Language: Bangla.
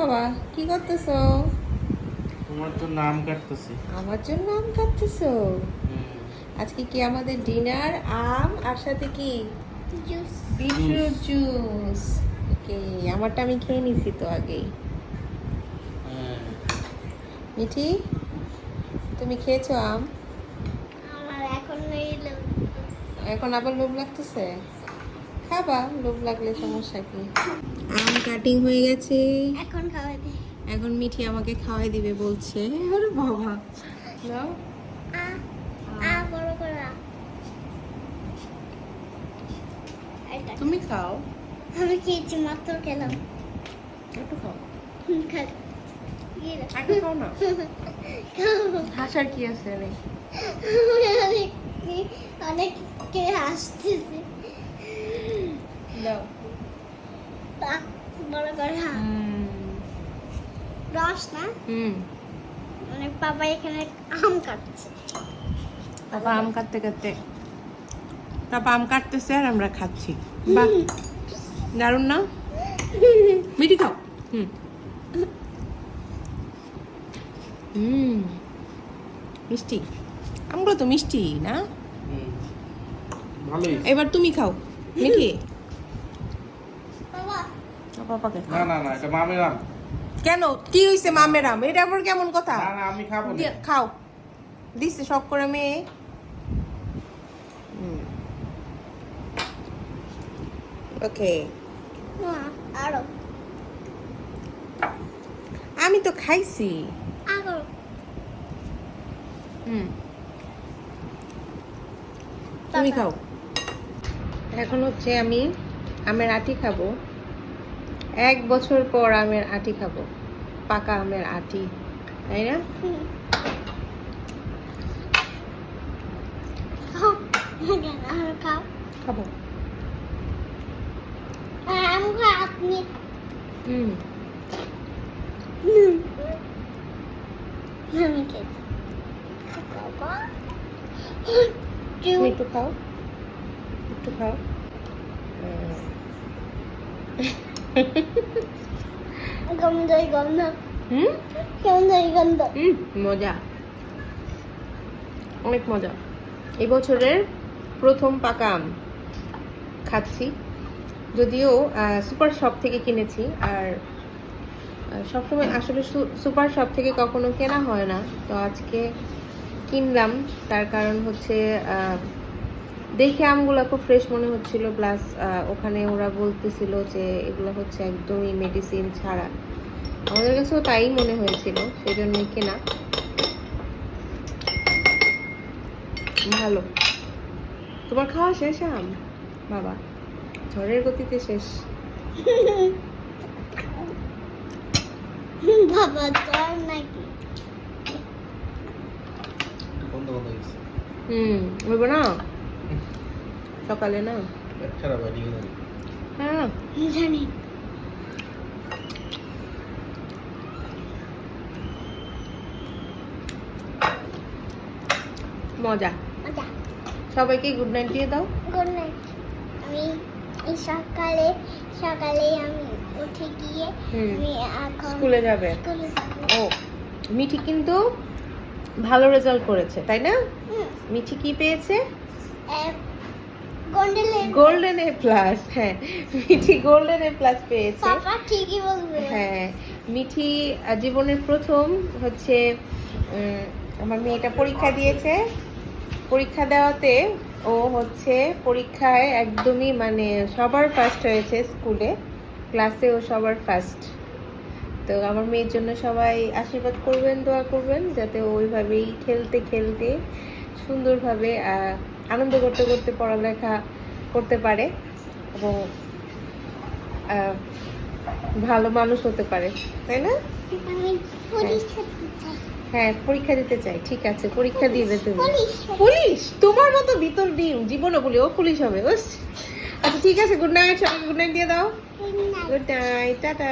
বাবা কি করতেছো? তোমার তো নাম কাটতেছি। আমার জন্য আম কাটতেছো? আজকে কি আমাদের ডিনার আম আর সাথে কি? জুস। Beetroot juice. ওকে আমারটা আমি খেয়ে নিছি তো আগেই। হ্যাঁ। মিঠি তুমি খেয়েছো আম? আমার এখন এখন আবার লোভ লাগতেছে? খাবা? লোভ লাগলে সমস্যা কি? আম কাটিং হয়ে গেছে। এখন খাওয়া দে। এখন মিঠি আমাকে খাওয়াই দিবে বলছে। আরে বাবা। নাও আ আ বড় করে তুমি খাও। আমি খেয়েছি মাত্র খেলাম। একটু খাও। একটু খাও না? হাসার কি আছে রে? অনেক অনেক কে হাসতেছে। দাও বড় করে রস না হুম মানে বাবা এখানে আম কাটছে। তারপর আম কাটতে কাটতে তারপর আম কাটতেছে আর আমরা খাচ্ছি। বাহ দারুণ না? মিঠি খাও। হুম। হুম। মিষ্টি। আমগুলো তো মিষ্টি না? এবার তুমি খাও। মিঠি। পাপাকে? না না না এটা মামের আম কেন? কি হয়েছে মামের আম এটা আবার কেমন কথা? না না আমি খাব না। খাও। দিচ্ছে শখ করে মেয়ে। ওকে। আরও। আমি তো খাইছি। আরও। হুম। তুমি খাও। এখন হচ্ছে আমি আমের আটি খাব। এক বছর পর আমের আটি খাব। পাকা আমের আটি তাই না? খাব। হুম। একটু খাও। একটু খাও। গন্ধ গন্ধ হুম গন্ধ গন্ধ হুম মজা অনেক মজা এই বছরের প্রথম পাকা আম খাচ্ছি যদিও সুপার শপ থেকে কিনেছি আর সবসময় আসলে সুপার শপ থেকে কখনো কেনা হয় না। তো আজকে কিনলাম তার কারণ হচ্ছে আহ, দেখে আমগুলো খুব ফ্রেশ মনে হচ্ছিল প্লাস ওখানে ওরা বলতেছিল যে এগুলো হচ্ছে একদমই মেডিসিন ছাড়া। আমাদের কাছেও তাই মনে হয়েছিল সেই জন্যই কেনা। ভালো। তোমার খাওয়া শেষ আম? বাবা ঝড়ের গতিতে শেষ। বাবা তোর নাকি? হুম বলব না? সকালে না? খারাপ হয় হ্যাঁ। জানি। মজা। মজা। সবাইকে গুড নাইট দিয়ে দাও। গুড নাইট আমি এই সকালে সকালে আমি উঠে গিয়ে হুম। আমি এখন স্কুলে যাবে। ও মিঠি কিন্তু ভালো রেজাল্ট করেছে তাই না? মিঠি কি পেয়েছে? গোল্ডেন এ প্লাস হ্যাঁ। মিঠি গোল্ডেন এ প্লাস পেয়েছে। ঠিকই হ্যাঁ। মিঠি জীবনের প্রথম হচ্ছে আমার মেয়েটা পরীক্ষা দিয়েছে। পরীক্ষা দেওয়াতে ও হচ্ছে পরীক্ষায় একদমই মানে সবার ফার্স্ট হয়েছে স্কুলে ক্লাসে ও সবার ফার্স্ট তো আমার মেয়ের জন্য সবাই আশীর্বাদ করবেন দোয়া করবেন যাতে ওইভাবেই খেলতে খেলতে সুন্দরভাবে আনন্দ করতে করতে পড়ালেখা করতে পারে এবং ভালো মানুষ হতে পারে তাই না? পরীক্ষা দিতে চাই। হ্যাঁ পরীক্ষা দিতে চাই ঠিক আছে পরীক্ষা দিবে তুমি। পুলিশ। তোমার মতো ভিতর ডিম জীবনে বলি ও পুলিশ হবে বুঝ আচ্ছা ঠিক আছে গুড নাইট সবাই গুড নাইট দিয়ে দাও। Good night tata.